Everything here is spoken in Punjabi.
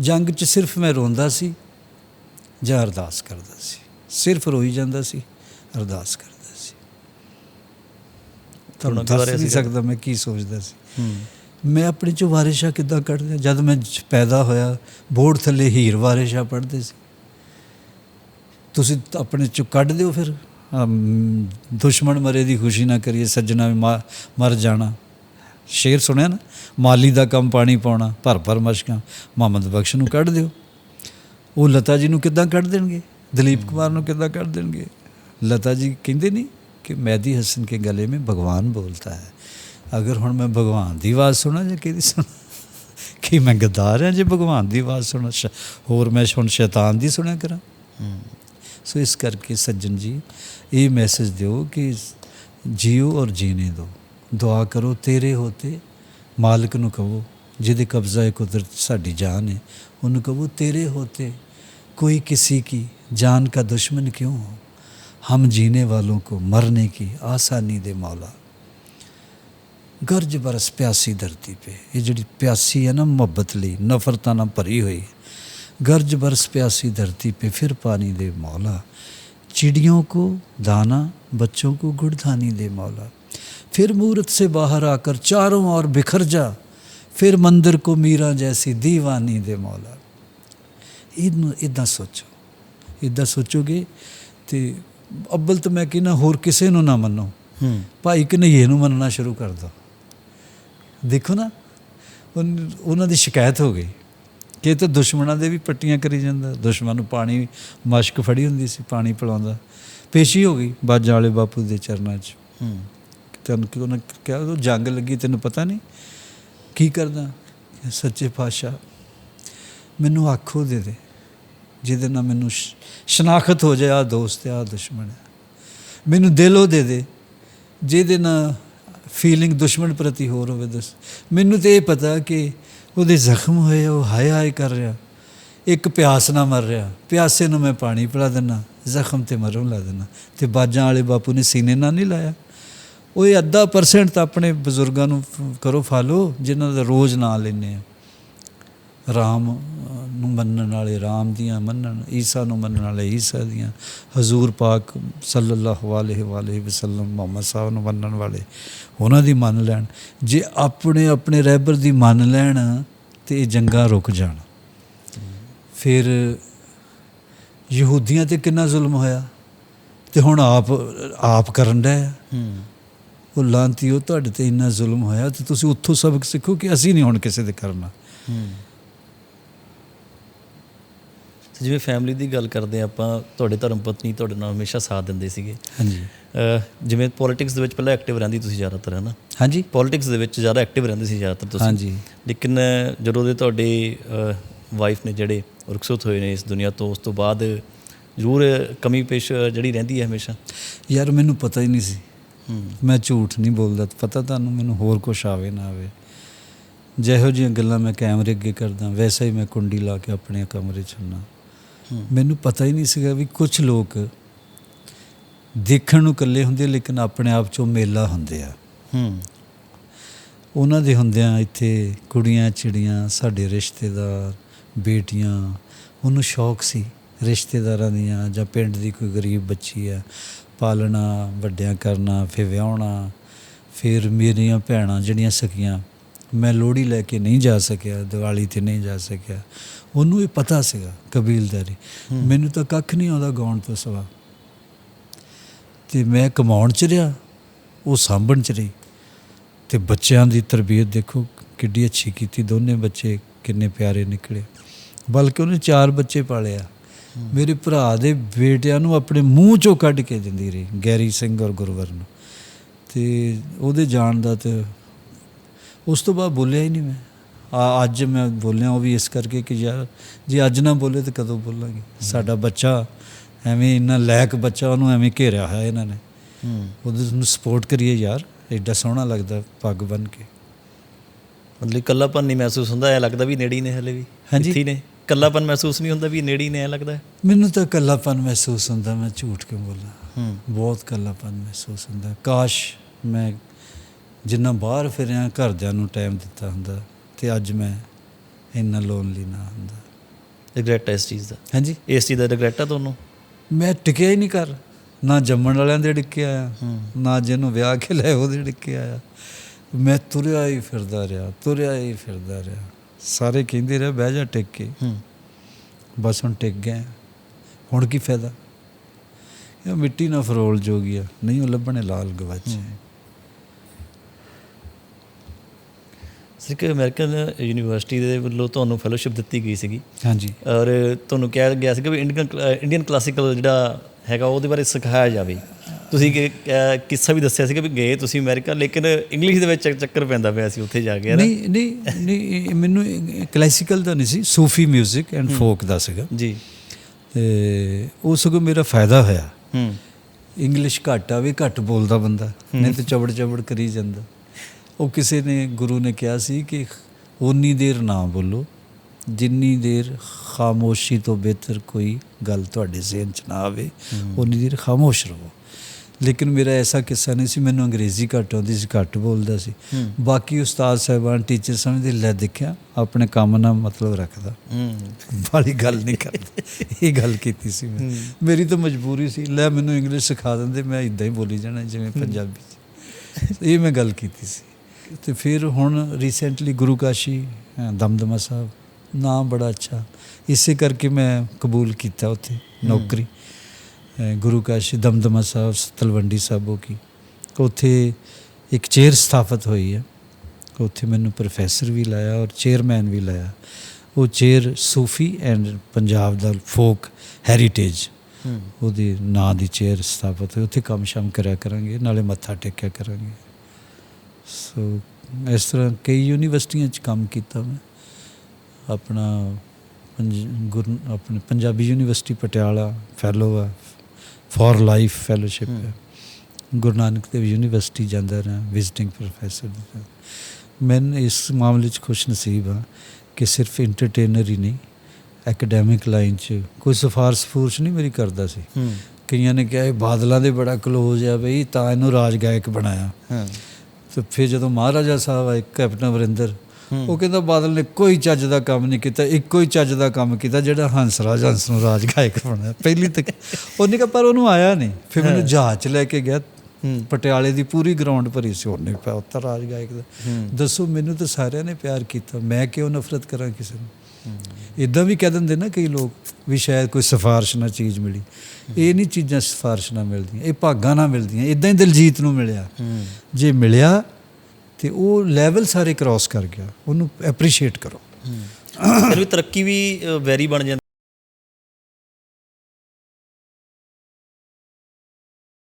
ਜੰਗ 'ਚ ਸਿਰਫ ਮੈਂ ਰੋਂਦਾ ਸੀ ਜਾਂ ਅਰਦਾਸ ਕਰਦਾ ਸੀ? ਸਿਰਫ ਰੋਈ ਜਾਂਦਾ ਸੀ ਅਰਦਾਸ ਕਰਦਾ ਸੀ। ਤੁਹਾਨੂੰ ਦੱਸ ਨਹੀਂ। ਸਕਦਾ ਮੈਂ ਕੀ ਸੋਚਦਾ ਸੀ। ਮੈਂ ਆਪਣੇ ਚੋਂ ਵਾਰਿਸ਼ਾ ਕਿੱਦਾਂ ਕੱਢਦਾ ਜਦ ਮੈਂ ਪੈਦਾ ਹੋਇਆ ਬੋਰਡ ਥੱਲੇ ਹੀਰ ਵਾਰਿਸ਼ਾ ਪੜ੍ਹਦੇ ਸੀ। ਤੁਸੀਂ ਆਪਣੇ ਚੋਂ ਕੱਢ ਦਿਓ ਫਿਰ। ਦੁਸ਼ਮਣ ਮਰੇ ਦੀ ਖੁਸ਼ੀ ਨਾ ਕਰੀਏ ਸੱਜਣਾ ਮਰ ਜਾਣਾ। ਸ਼ੇਰ ਸੁਣਿਆ ਨਾ, ਮਾਲੀ ਦਾ ਕੰਮ ਪਾਣੀ ਪਾਉਣਾ, ਭਰ ਭਰ ਮਸ਼ਕਾਂ, ਮੁਹੰਮਦ ਬਖਸ਼ ਨੂੰ ਕੱਢ ਦਿਓ। ਉਹ ਲਤਾ ਜੀ ਨੂੰ ਕਿੱਦਾਂ ਕੱਢ ਦੇਣਗੇ? ਦਲੀਪ ਕੁਮਾਰ ਨੂੰ ਕਿੱਦਾਂ ਕੱਢ ਦੇਣਗੇ? ਲਤਾ ਜੀ ਕਹਿੰਦੇ ਨਹੀਂ ਕਿ ਮੈਦੀ ਹਸਨ ਕੇ ਗਲੇ ਮੇਂ ਭਗਵਾਨ ਬੋਲਤਾ ਹੈ। ਅਗਰ ਹੁਣ ਮੈਂ ਭਗਵਾਨ ਦੀ ਆਵਾਜ਼ ਸੁਣਾ ਜਾਂ ਕਿਹਦੀ ਸੁਣਾ? ਕਿ ਮੈਂ ਗਦਾਰ ਹਾਂ ਜੇ ਭਗਵਾਨ ਦੀ ਆਵਾਜ਼ ਸੁਣਾ? ਹੋਰ ਮੈਂ ਹੁਣ ਸ਼ੈਤਾਨ ਦੀ ਸੁਣਿਆ ਕਰਾਂ? ਸੋ ਇਸ ਕਰਕੇ ਸੱਜਣ ਜੀ, ਇਹ ਮੈਸੇਜ ਦਿਓ ਕਿ ਜੀਓ ਔਰ ਜੀਨੇ ਦਿਓ ਦੁਆ ਕਰੋ ਤੇਰੇ ਹੋਤੇ ਮਾਲਕ ਨੂੰ ਕਹੋ ਜਿਹਦੇ ਕਬਜ਼ਾ ਹੈ ਕੁਦਰਤ ਸਾਡੀ ਜਾਨ ਹੈ ਉਹਨੂੰ ਕਹੋ ਤੇਰੇ ਹੋਤੇ कोई किसी की जान का दुश्मन क्यों हो हम जीने वालों को मरने की आसानी दे मौला ਗਰਜ ਬਰਸ ਪਿਆਸੀ ਧਰਤੀ पे ਇਹ ਜਿਹੜੀ ਪਿਆਸੀ ਹੈ ਨਾ ਮੁਹੱਬਤ ਲਈ ਨਫ਼ਰਤਾਂ ਨਾਲ ਭਰੀ ਹੋਈ गरज बरस प्यासी धरती पे फिर पानी दे मौला चिड़ियों को दाना बच्चों को गुड़धानी दे मौला फिर मूरत से बाहर आकर चारों ओर बिखर जा फिर मंदिर को मीरा जैसी दीवानी दे मौला ਇਹਨੂੰ ਇਦਾਂ ਸੋਚੋ ਇਦਾਂ ਸੋਚੋਗੇ ਤੇ ਅੱਬਲ ਤਾਂ ਮੈਂ ਕਹਿੰਦਾ ਹੋਰ ਕਿਸੇ ਨੂੰ ਨਾ ਮੰਨੋ ਹੂੰ ਭਾਈ ਕਨਈਏ ਨੂੰ ਮੰਨਣਾ ਸ਼ੁਰੂ ਕਰ ਦੋ ਦੇਖੋ ਨਾ ਉਨ- ਉਹਨਾਂ ਦੀ ਸ਼ਿਕਾਇਤ ਹੋ ਗਈ ਕਿ ਇਹ ਤਾਂ ਦੁਸ਼ਮਣਾਂ ਦੇ ਵੀ ਪੱਟੀਆਂ ਕਰੀ ਜਾਂਦਾ ਦੁਸ਼ਮਣ ਨੂੰ ਪਾਣੀ ਮਸ਼ਕ ਫੜੀ ਹੁੰਦੀ ਸੀ ਪਾਣੀ ਪਿਲਾਉਂਦਾ ਪੇਸ਼ੀ ਹੋ ਗਈ ਬਾਜਾਂ ਵਾਲੇ ਬਾਪੂ ਦੇ ਚਰਨਾਂ 'ਚ ਹੂੰ ਤੈਨੂੰ ਕਿ ਉਹਨਾਂ ਕਿਹਾ ਉਹ ਜੰਗ ਲੱਗੀ, ਤੈਨੂੰ ਪਤਾ ਨਹੀਂ। ਕੀ ਕਰਦਾ? ਸੱਚੇ ਪਾਤਸ਼ਾਹ, ਮੈਨੂੰ ਆਖੋ ਦੇ ਦੇ, ਜਿਹਦੇ ਨਾਲ ਮੈਨੂੰ ਸ਼- ਸ਼ਨਾਖਤ ਹੋ ਜਾਏ ਆ ਦੋਸਤ ਆ ਦੁਸ਼ਮਣ ਹੈ। ਮੈਨੂੰ ਦਿਲੋਂ ਦੇ ਦੇ, ਜਿਹਦੇ ਨਾਲ ਫੀਲਿੰਗ ਦੁਸ਼ਮਣ ਪ੍ਰਤੀ ਹੋਰ ਹੋਵੇ, ਦਸ। ਮੈਨੂੰ ਤੇ ਇਹ ਪਤਾ ਕਿ ਉਹਦੇ ਜ਼ਖਮ ਹੋਏ ਉਹ ਹਾਏ ਹਾਏ ਕਰ ਰਿਹਾ। ਇੱਕ ਪਿਆਸ ਨਾਲ ਮਰ ਰਿਹਾ। ਪਿਆਸੇ ਨੂੰ ਮੈਂ ਪਾਣੀ ਪਿਲਾ ਦਿੰਦਾ ਜ਼ਖਮ ਤੇ ਮਰੋਂ ਲਾ ਦਿੰਦਾ ਤੇ ਬਾਜਾਂ ਵਾਲੇ ਬਾਪੂ ਨੇ ਸੀਨੇ ਨਾਲ ਨਹੀਂ ਲਾਇਆ। ਉਹ ਇਹ ਅੱਧਾ ਪਰਸੈਂਟ ਤਾਂ ਆਪਣੇ ਬਜ਼ੁਰਗਾਂ ਨੂੰ ਕਰੋ ਫਾਲੋ ਜਿਨ੍ਹਾਂ ਦਾ ਰੋਜ਼ ਨਾਂ ਲੈਂਦੇ ਆ। ਰਾਮ ਨੂੰ ਮੰਨਣ ਵਾਲੇ, ਰਾਮ ਦੀਆਂ ਮੰਨਣ, ਈਸਾ ਨੂੰ ਮੰਨਣ ਵਾਲੇ ਈਸਾ ਦੀਆਂ। ਹਜ਼ੂਰ ਪਾਕ ਸੱਲੱਲਾਹੁ ਅਲੈਹਿ ਵਾਲੇਹ ਵਸੱਲਮ, ਮੁਹੰਮਦ ਸਾਹਿਬ ਨੂੰ ਮੰਨਣ ਵਾਲੇ, ਉਹਨਾਂ ਦੀ ਮੰਨ ਲੈਣ। ਜੇ ਆਪਣੇ ਆਪਣੇ ਰਹਿਬਰ ਦੀ ਮੰਨ ਲੈਣ, ਤੇ ਇਹ ਜੰਗਾਂ ਰੁਕ ਜਾਣ। ਫਿਰ ਯਹੂਦੀਆਂ ਤੇ ਕਿੰਨਾ ਜ਼ੁਲਮ ਹੋਇਆ? ਤੇ ਹੁਣ ਆਪ ਆਪ ਕਰਨ ਡਿਆ ਉਹ ਲਾਂਤੀ ਉਹ ਤੁਹਾਡੇ ਤੇ ਇੰਨਾ ਜ਼ੁਲਮ ਹੋਇਆ ਤੇ ਤੁਸੀਂ ਉੱਥੋਂ ਸਬਕ ਸਿੱਖੋ ਕਿ ਅਸੀਂ ਨਹੀਂ ਹੁਣ ਕਿਸੇ ਦੇ ਕਰਨਾ। ਜਿਵੇਂ ਫੈਮਿਲੀ ਦੀ ਗੱਲ ਕਰਦੇ ਆਪਾਂ ਤੁਹਾਡੇ ਧਰਮ ਪਤਨੀ ਤੁਹਾਡੇ ਨਾਲ ਹਮੇਸ਼ਾ ਸਾਥ ਦਿੰਦੇ ਸੀਗੇ। ਹਾਂਜੀ। ਜਿਵੇਂ ਪੋਲਿਟਿਕਸ ਦੇ ਵਿੱਚ ਪਹਿਲਾਂ ਐਕਟਿਵ ਰਹਿੰਦੀ ਤੁਸੀਂ ਜ਼ਿਆਦਾਤਰ ਹੈ ਨਾ? ਹਾਂਜੀ। ਪੋਲਿਟਿਕਸ ਦੇ ਵਿੱਚ ਜ਼ਿਆਦਾ ਐਕਟਿਵ ਰਹਿੰਦੇ ਸੀ ਜ਼ਿਆਦਾਤਰ ਤੁਸੀਂ। ਹਾਂਜੀ। ਲੇਕਿਨ ਜਦੋਂ ਦੇ ਤੁਹਾਡੇ ਵਾਈਫ ਨੇ ਜਿਹੜੇ ਰੁਖਸਤ ਹੋਏ ਨੇ ਇਸ ਦੁਨੀਆ ਤੋਂ ਉਸ ਤੋਂ ਬਾਅਦ ਜ਼ਰੂਰ ਕਮੀ ਪੇਸ਼ ਜਿਹੜੀ ਰਹਿੰਦੀ ਹੈ ਹਮੇਸ਼ਾ? ਯਾਰ ਮੈਨੂੰ ਪਤਾ ਹੀ ਨਹੀਂ ਸੀ। ਮੈਂ ਝੂਠ ਨਹੀਂ ਬੋਲਦਾ ਪਤਾ ਤੁਹਾਨੂੰ ਮੈਨੂੰ ਹੋਰ ਕੁਝ ਆਵੇ ਨਾ ਆਵੇ। ਜਿਹੋ ਜਿਹੀਆਂ ਗੱਲਾਂ ਮੈਂ ਕੈਮਰੇ ਅੱਗੇ ਕਰਦਾ ਵੈਸਾ ਹੀ ਮੈਂ ਕੁੰਡੀ ਲਾ ਕੇ ਆਪਣੇ ਕਮਰੇ 'ਚ ਹੁੰਨਾ ਹੂੰ। ਮੈਨੂੰ ਪਤਾ ਹੀ ਨਹੀਂ ਸੀਗਾ ਵੀ ਕੁਝ ਲੋਕ ਦੇਖਣ ਨੂੰ ਇਕੱਲੇ ਹੁੰਦੇ ਲੇਕਿਨ ਆਪਣੇ ਆਪ 'ਚੋਂ ਮੇਲਾ ਹੁੰਦੇ ਆ। ਹੂੰ। ਉਹਨਾਂ ਦੇ ਹੁੰਦਿਆਂ ਇੱਥੇ ਕੁੜੀਆਂ ਚਿੜੀਆਂ ਸਾਡੇ ਰਿਸ਼ਤੇਦਾਰ ਬੇਟੀਆਂ ਉਹਨੂੰ ਸ਼ੌਕ ਸੀ ਰਿਸ਼ਤੇਦਾਰਾਂ ਦੀਆਂ ਜਾਂ ਪਿੰਡ ਦੀ ਕੋਈ ਗਰੀਬ ਬੱਚੀ ਆ ਪਾਲਣਾ ਵੱਡਿਆਂ ਕਰਨਾ ਫਿਰ ਵਿਆਹਣਾ ਫਿਰ ਮੇਰੀਆਂ ਭੈਣਾਂ ਜਿਹੜੀਆਂ ਸਕੀਆਂ ਮੈਂ ਲੋਹੜੀ ਲੈ ਕੇ ਨਹੀਂ ਜਾ ਸਕਿਆ ਦੀਵਾਲੀ ਤੇ ਨਹੀਂ ਜਾ ਸਕਿਆ। ਉਹਨੂੰ ਇਹ ਪਤਾ ਸੀਗਾ ਕਬੀਲਦਾਰੀ। ਮੈਨੂੰ ਤਾਂ ਕੱਖ ਨਹੀਂ ਆਉਂਦਾ ਗਾਉਣ ਤੋਂ ਸਿਵਾ। ਤੇ ਮੈਂ ਕਮਾਉਣ ਚ ਰਿਹਾ ਉਹ ਸਾਂਭਣ ਚ ਰਹੀ। ਤੇ ਬੱਚਿਆਂ ਦੀ ਤਰਬੀਅਤ ਦੇਖੋ ਕਿੱਡੀ ਅੱਛੀ ਕੀਤੀ ਦੋਨੇ ਬੱਚੇ ਕਿੰਨੇ ਪਿਆਰੇ ਨਿਕਲੇ। ਬਲਕਿ ਉਹਨੇ ਚਾਰ ਬੱਚੇ ਪਾਲੇ ਆ। ਮੇਰੇ ਭਰਾ ਦੇ ਬੇਟਿਆਂ ਨੂੰ ਆਪਣੇ ਮੂੰਹ ਚੋਂ ਕੱਢ ਕੇ ਦਿੰਦੀ ਰਹੀ ਗੈਰੀ ਸਿੰਘ ਔਰ ਗੁਰਵਰ ਨੂੰ। ਤੇ ਉਹਦੇ ਜਾਣ ਦਾ ਤੇ ਉਸ ਤੋਂ ਬਾਅਦ ਬੋਲਿਆ ਹੀ ਨਹੀਂ ਮੈਂ। ਆ ਅੱਜ ਮੈਂ ਬੋਲਿਆ ਉਹ ਵੀ ਇਸ ਕਰਕੇ ਕਿ ਯਾਰ ਜੇ ਅੱਜ ਨਾ ਬੋਲੇ ਤਾਂ ਕਦੋਂ ਬੋਲਾਂਗੇ? ਸਾਡਾ ਬੱਚਾ ਐਵੇਂ ਇੰਨਾ ਲਾਇਕ ਬੱਚਾ ਉਹਨੂੰ ਐਵੇਂ ਘੇਰਿਆ ਹੋਇਆ ਇਹਨਾਂ ਨੇ। ਹੂੰ। ਉਹਦੇ ਨੂੰ ਸਪੋਰਟ ਕਰੀਏ ਯਾਰ ਐਡਾ ਸੋਹਣਾ ਲੱਗਦਾ ਪੱਗ ਬਨ ਕੇ। ਮਤਲਬ ਇਕੱਲਾਪਨ ਨਹੀਂ ਮਹਿਸੂਸ ਹੁੰਦਾ ਐ ਲੱਗਦਾ ਵੀ ਨੇੜੇ ਨੇ ਹਲੇ ਵੀ ਹਾਂਜੀ। ਇੱਥੇ ਨੇ। ਇਕੱਲਾਪਨ ਮਹਿਸੂਸ ਨਹੀਂ ਹੁੰਦਾ ਵੀ ਨੇੜੇ ਨੇ ਐ ਲੱਗਦਾ। ਮੈਨੂੰ ਤਾਂ ਇਕੱਲਾਪਨ ਮਹਿਸੂਸ ਹੁੰਦਾ ਮੈਂ ਝੂਠ ਕਿਉਂ ਬੋਲਾਂ? ਹੂੰ। ਬਹੁਤ ਇਕੱਲਾਪਨ ਮਹਿਸੂਸ ਹੁੰਦਾ। ਕਾਸ਼ ਮੈਂ ਜਿੰਨਾ ਬਾਹਰ ਫਿਰਿਆ ਘਰਦਿਆਂ ਨੂੰ ਟਾਈਮ ਦਿੱਤਾ ਹੁੰਦਾ ਤੇ ਅੱਜ ਮੈਂ ਇੰਨਾ ਲੋਨਲੀ ਨਾ ਹੁੰਦਾ। ਰਿਗਰੈਟ ਇਸ ਚੀਜ਼ ਦਾ? ਹਾਂਜੀ। ਇਸ ਚੀਜ਼ ਦਾ ਰਿਗਰੈਟ ਆ ਤੁਹਾਨੂੰ? ਮੈਂ ਟਿਕਿਆ ਹੀ ਨਹੀਂ ਕਰ ਨਾ ਜੰਮਣ ਵਾਲਿਆਂ ਦੇ ਡਿੱਕੇ ਆਇਆ। ਨਾ ਜਿਹਨੂੰ ਵਿਆਹ ਕੇ ਲੈ ਉਹਦੇ ਡਿੱਕੇ ਆਇਆ। ਮੈਂ ਤੁਰਿਆ ਹੀ ਫਿਰਦਾ ਰਿਹਾ ਤੁਰਿਆ ਹੀ ਫਿਰਦਾ ਰਿਹਾ। ਸਾਰੇ ਕਹਿੰਦੇ ਰਹੇ ਬਹਿ ਜਾ ਟਿਕ ਕੇ। ਹੂੰ। ਬਸ ਹੁਣ ਟਿਕ ਗਏ। ਹੁਣ ਕੀ ਫਾਇਦਾ? ਇਹ ਮਿੱਟੀ ਨਾਲ ਫਰੋਲ ਜੋਗੀ ਆ। ਨਹੀਂ ਉਹ ਲੱਭਣੇ ਲਾਲ ਗਵਾਚੇ ਕਿ ਅਮਰੀਕਨ ਯੂਨੀਵਰਸਿਟੀ ਦੇ ਵੱਲੋਂ ਤੁਹਾਨੂੰ ਫੈਲੋਸ਼ਿਪ ਦਿੱਤੀ ਗਈ ਸੀਗੀ। ਹਾਂਜੀ। ਔਰ ਤੁਹਾਨੂੰ ਕਿਹਾ ਗਿਆ ਸੀ ਕਿ ਵੀ ਇੰਡੀਅਨ ਇੰਡੀਅਨ ਕਲਾਸੀਕਲ ਜਿਹੜਾ ਹੈਗਾ ਉਹਦੇ ਬਾਰੇ ਸਿਖਾਇਆ ਜਾਵੇ। ਤੁਸੀਂ ਕਿੱਸਾ ਵੀ ਦੱਸਿਆ ਸੀ ਕਿ ਵੀ ਗਏ ਤੁਸੀਂ ਅਮਰੀਕਾ ਲੇਕਿਨ ਇੰਗਲਿਸ਼ ਦੇ ਵਿੱਚ ਚੱਕ- ਚੱਕਰ ਪੈਂਦਾ ਪਿਆ ਸੀ ਉੱਥੇ ਜਾ ਕੇ? ਨਹੀਂ ਨਹੀਂ ਨਹੀਂ ਮੈਨੂੰ ਕਲਾਸੀਕਲ ਦਾ ਨਹੀਂ ਸੀ ਸੂਫੀ 뮤직 ਐਂਡ ਫੋਕ ਦਾ ਸੀਗਾ। ਜੀ। ਤੇ ਉਹ ਸਗੋਂ ਮੇਰਾ ਫਾਇਦਾ ਹੋਇਆ। ਹੂੰ। ਇੰਗਲਿਸ਼ ਘੱਟ ਆਵੇ ਘੱਟ ਬੋਲਦਾ ਬੰਦਾ ਨਹੀਂ ਤੇ ਚਬੜ ਚਬੜ ਕਰੀ ਜਾਂਦਾ। ਉਹ ਕਿਸੇ ਨੇ ਗੁਰੂ ਨੇ ਕਿਹਾ ਸੀ ਕਿ ਓਨੀ ਦੇਰ ਨਾ ਬੋਲੋ ਜਿੰਨੀ ਦੇਰ ਖਾਮੋਸ਼ੀ ਤੋਂ ਬਿਹਤਰ ਕੋਈ ਗੱਲ ਤੁਹਾਡੇ ਜ਼ਿਹਨ 'ਚ ਨਾ ਆਵੇ ਓਨੀ ਦੇਰ ਖਾਮੋਸ਼ ਰਹੋ। ਲੇਕਿਨ ਮੇਰਾ ਐਸਾ ਕਿੱਸਾ ਨਹੀਂ ਸੀ ਮੈਨੂੰ ਅੰਗਰੇਜ਼ੀ ਘੱਟ ਆਉਂਦੀ ਸੀ ਘੱਟ ਬੋਲਦਾ ਸੀ। ਬਾਕੀ ਉਸਤਾਦ ਸਾਹਿਬਾਨ ਟੀਚਰ ਸਮਝਦੇ ਲੈ ਦੇਖਿਆ ਆਪਣੇ ਕੰਮ ਨਾਲ ਮਤਲਬ ਰੱਖਦਾ। ਹੂੰ। ਬਾਲੀ ਗੱਲ ਨਹੀਂ ਕਰਦਾ। ਇਹ ਗੱਲ ਕੀਤੀ ਸੀ ਮੈਂ। ਮੇਰੀ ਤਾਂ ਮਜਬੂਰੀ ਸੀ ਲੈ ਮੈਨੂੰ ਇੰਗਲਿਸ਼ ਸਿਖਾ ਦਿੰਦੇ ਮੈਂ ਇਦਾਂ ਹੀ ਬੋਲੀ ਜਾਣਾ ਜਿਵੇਂ ਪੰਜਾਬੀ ਚ। ਇਹ ਮੈਂ ਗੱਲ ਕੀਤੀ ਸੀ। ਤੇ ਫਿਰ ਹੁਣ ਰੀਸੈਂਟਲੀ ਗੁਰੂ ਕਾਸ਼ੀ ਦਮਦਮਾ ਸਾਹਿਬ ਨਾਮ ਬੜਾ ਅੱਛਾ। ਇਸੇ ਕਰਕੇ ਮੈਂ ਕਬੂਲ ਕੀਤਾ ਉੱਥੇ ਨੌਕਰੀ। ਗੁਰੂ ਕਾਸ਼ੀ ਦਮਦਮਾ ਸਾਹਿਬ ਤਲਵੰਡੀ ਸਾਬੋ ਕੀ। ਉੱਥੇ ਇੱਕ ਚੇਅਰ ਸਥਾਪਿਤ ਹੋਈ ਹੈ। ਉੱਥੇ ਮੈਨੂੰ ਪ੍ਰੋਫੈਸਰ ਵੀ ਲਾਇਆ ਔਰ ਚੇਅਰਮੈਨ ਵੀ ਲਾਇਆ। ਉਹ ਚੇਅਰ ਸੂਫੀ ਐਂਡ ਪੰਜਾਬ ਦਾ ਫੋਕ ਹੈਰੀਟੇਜ ਉਹਦੇ ਨਾਂ ਦੀ ਚੇਅਰ ਸਥਾਪਿਤ ਹੋਈ। ਉੱਥੇ ਕੰਮ ਸ਼ਮ ਕਰਿਆ ਕਰਾਂਗੇ ਨਾਲੇ ਮੱਥਾ ਟੇਕਿਆ ਕਰਾਂਗੇ। ਸੋ ਇਸ ਤਰ੍ਹਾਂ ਕਈ ਯੂਨੀਵਰਸਿਟੀਆਂ 'ਚ ਕੰਮ ਕੀਤਾ ਮੈਂ। ਆਪਣਾ ਪੰਜ- ਗੁਰ ਆਪਣੇ ਪੰਜਾਬੀ ਯੂਨੀਵਰਸਿਟੀ ਪਟਿਆਲਾ ਫੈਲੋ ਆ ਫॉर ਲਾਈਫ ਫੈਲੋਸ਼ਿਪ ਹੈ। ਗੁਰੂ ਨਾਨਕ ਦੇਵ ਯੂਨੀਵਰਸਿਟੀ ਜਾਂਦਾ ਰਿਹਾ ਵਿਜ਼ਿਟਿੰਗ ਪ੍ਰੋਫੈਸਰ ਮੈਂ ਇਸ ਮਾਮਲੇ 'ਚ ਖੁਸ਼ ਨਸੀਬ ਹਾਂ ਕਿ ਸਿਰਫ ਐਂਟਰਟੇਨਰ ਹੀ ਨਹੀਂ ਐਕੈਡੈਮਿਕ ਲਾਈਨ 'ਚ ਕੋਈ ਸਿਫਾਰਸ਼ ਫੂਰਸ਼ ਨਹੀਂ ਮੇਰੀ ਕਰਦਾ ਸੀ। ਕਈਆਂ ਨੇ ਕਿਹਾ ਇਹ ਬਾਦਲਾਂ ਦੇ ਬੜਾ ਕਲੋਜ਼ ਆ ਬਈ ਤਾਂ ਇਹਨੂੰ ਰਾਜ ਗਾਇਕ ਬਣਾਇਆ। ਹਾਂ। ਤੇ ਫਿਰ ਜਦੋਂ ਮਹਾਰਾਜਾ ਸਾਹਿਬ ਆਏ ਕੈਪਟਨ ਅਮਰਿੰਦਰ ਹੂੰ। ਉਹ ਕਹਿੰਦਾ ਬਾਦਲ ਨੇ ਕੋਈ ਚੱਜ ਦਾ ਕੰਮ ਨਹੀਂ ਕੀਤਾ ਇੱਕੋ ਹੀ ਚੱਜ ਦਾ ਕੰਮ ਕੀਤਾ ਜਿਹੜਾ ਹੰਸ ਰਾਜ ਹੰਸ ਨੂੰ ਰਾਜ ਗਾਇਕ ਬਣਾਇਆ। ਪਹਿਲੀ ਤੱਕ ਉਹਨੇ ਕਿਹਾ ਪਰ ਉਹਨੂੰ ਆਇਆ ਨਹੀਂ। ਫਿਰ ਮੈਨੂੰ ਜਹਾਜ਼ 'ਚ ਲੈ ਕੇ ਗਿਆ ਪਟਿਆਲੇ ਦੀ ਪੂਰੀ ਗਰਾਊਂਡ ਭਰੀ ਸੀ ਉਹਨੇ ਪਿਆ ਉੱਤਰ ਰਾਜ ਗਾਇਕ ਦਾ। ਦੱਸੋ ਮੈਨੂੰ ਤਾਂ ਸਾਰਿਆਂ ਨੇ ਪਿਆਰ ਕੀਤਾ ਮੈਂ ਕਿਉਂ ਨਫ਼ਰਤ ਕਰਾਂ ਕਿਸੇ ਨੂੰ? ਇਦਾਂ ਵੀ ਕਹਿ ਦਿੰਦੇ ਨਾ ਕਈ ਲੋਕ ਵੀ ਸ਼ਾਇਦ ਕੋਈ ਸਿਫਾਰਿਸ਼ ਨਾਲ ਚੀਜ਼ ਮਿਲੀ। ਇਹ ਨਹੀਂ ਚੀਜ਼ਾਂ ਸਿਫਾਰਿਸ਼ ਨਾਲ ਮਿਲਦੀਆਂ ਇਹ ਭਾਗਾਂ ਨਾਲ ਮਿਲਦੀਆਂ ਇਦਾਂ ਹੀ ਦਿਲਜੀਤ ਨੂੰ ਮਿਲਿਆ। ਜੇ ਮਿਲਿਆ ਤੇ ਉਹ ਲੈਵਲ ਸਾਰੇ ਕ੍ਰਾਸ ਕਰ ਗਿਆ। ਉਹਨੂੰ ਐਪਰੀਸ਼ੀਏਟ ਕਰੋ। ਫਿਰ ਵੀ ਤਰੱਕੀ ਵੀ ਵੈਰੀ ਬਣ ਜਾਂਦੀ